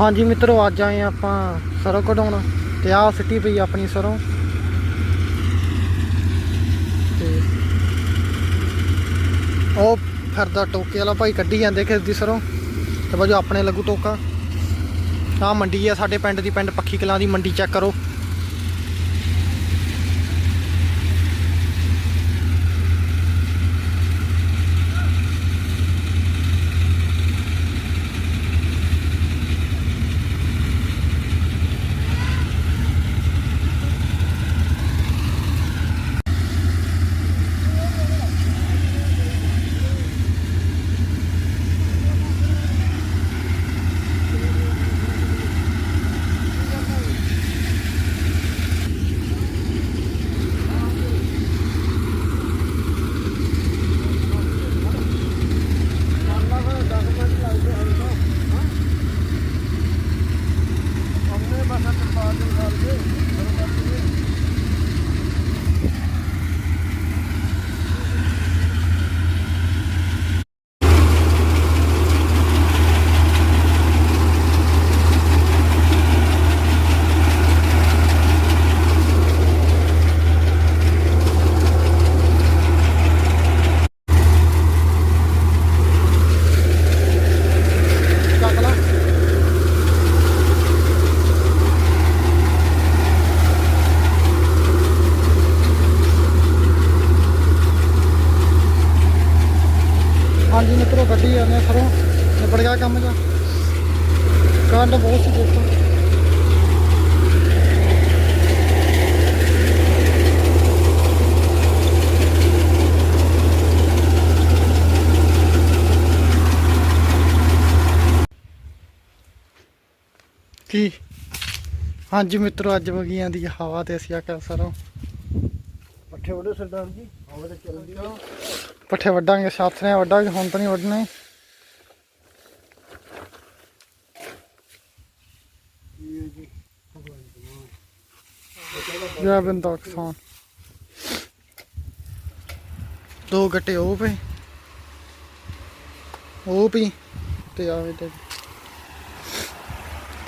ਹਾਂਜੀ ਮਿੱਤਰੋ, ਅੱਜ ਆਏ ਆਪਾਂ ਸਰੋਂ ਕਢਾਉਣ ਤੇ ਆਹ ਸਿੱਟੀ ਪਈ ਆਪਣੀ ਸਰੋਂ। ਤੇ ਉਹ ਫਿਰਦਾ ਟੋਕੇ ਵਾਲਾ ਭਾਈ ਕੱਢੀ ਜਾਂਦੇ ਕਿਸ ਦੀ ਸਰੋਂ। ਤੇ ਬਾਜੂ ਆਪਣੇ ਲੱਗੂ ਟੋਕਾ। ਆਹ ਮੰਡੀ ਆ, ਸਾਡੇ ਪਿੰਡ ਦੀ ਪਿੰਡ ਪੱਖੀ ਕਲਾਂ ਦੀ ਮੰਡੀ ਚੈੱਕ ਕਰੋ। ਹਾਂਜੀ ਮਿੱਤਰੋ ਗੱਡੀ ਆਨੇ ਆ ਸਰੋਂ ਨਿਬੜ ਗਿਆ ਕੰਮ ਦਾ ਕੰਡ ਬਹੁਤ ਸੀ ਦੇਖੋ। ਕੀ? ਹਾਂਜੀ ਮਿੱਤਰੋ, ਅੱਜ ਵਗੀਆਂ ਦੀ ਹਵਾ ਤੇ ਅਸੀਂ ਆਖਿਆ ਸਰੋਂ ਪੱਠੇ ਉਹਦੇ ਸਰਦਾਰ ਜੀ। ਹਵਾ ਤੇ ਚੱਲਦੀ ਆ। ਪੱਠੇ ਵੱਡਾਂਗੇ ਸਾਥ ਨੇ ਵੱਡਾਂਗੇ ਹੁਣ ਤਾਂ ਨਹੀਂ ਵੱਢਣੇ। ਜੈ ਬਿੰਦਾ ਕਿਸਾਨ ਦੋ ਗੱਟੇ ਉਹ ਪਏ। ਉਹ ਪਈ ਤੇ ਆਵੇ ਤੇ।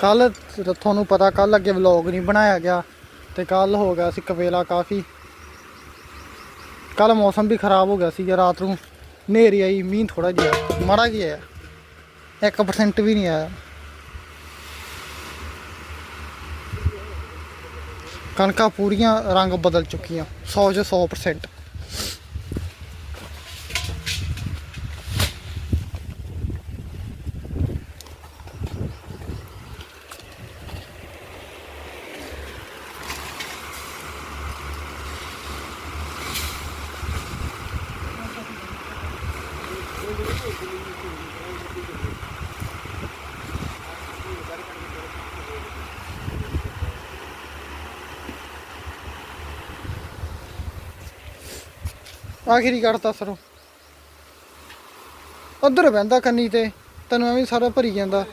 ਕੱਲ ਤੁਹਾਨੂੰ ਪਤਾ ਕੱਲ ਅੱਗੇ ਵਲੌਗ ਨਹੀਂ ਬਣਾਇਆ ਗਿਆ ਤੇ ਕੱਲ ਹੋ ਗਿਆ ਸੀ ਕਵੇਲਾ ਕਾਫੀ। ਕੱਲ ਮੌਸਮ ਵੀ ਖਰਾਬ ਹੋ ਗਿਆ ਸੀ ਰਾਤ ਨੂੰ ਹਨੇਰੀ ਆਈ ਮੀਂਹ ਥੋੜਾ ਜਿਹਾ ਮਾੜਾ ਜਿਹਾ ਆਇਆ 1% ਵੀ ਨਹੀਂ ਆਇਆ ਕਣਕਾਂ ਪੂਰੀਆਂ ਰੰਗ ਬਦਲ ਚੁੱਕੀਆਂ 100 ਚ 100% ਆਖਿਰੀ ਕੱਢਤਾ ਸਰੋਂ। ਉਧਰ ਬਹਿੰਦਾ ਕੰਨੀ ਤੇ ਤੈਨੂੰ ਐਵੇਂ ਸਾਰਾ ਭਰੀ ਜਾਂਦਾ।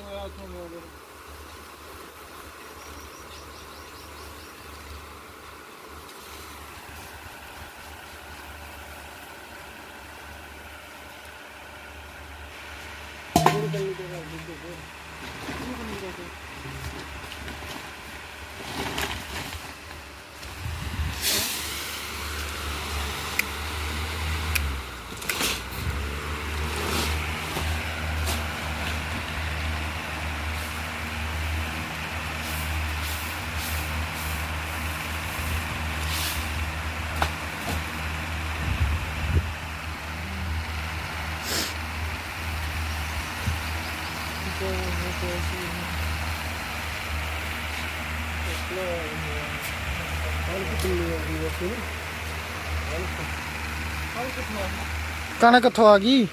ਕਣਕ ਕਿੱਥੋਂ ਆ ਗਈ?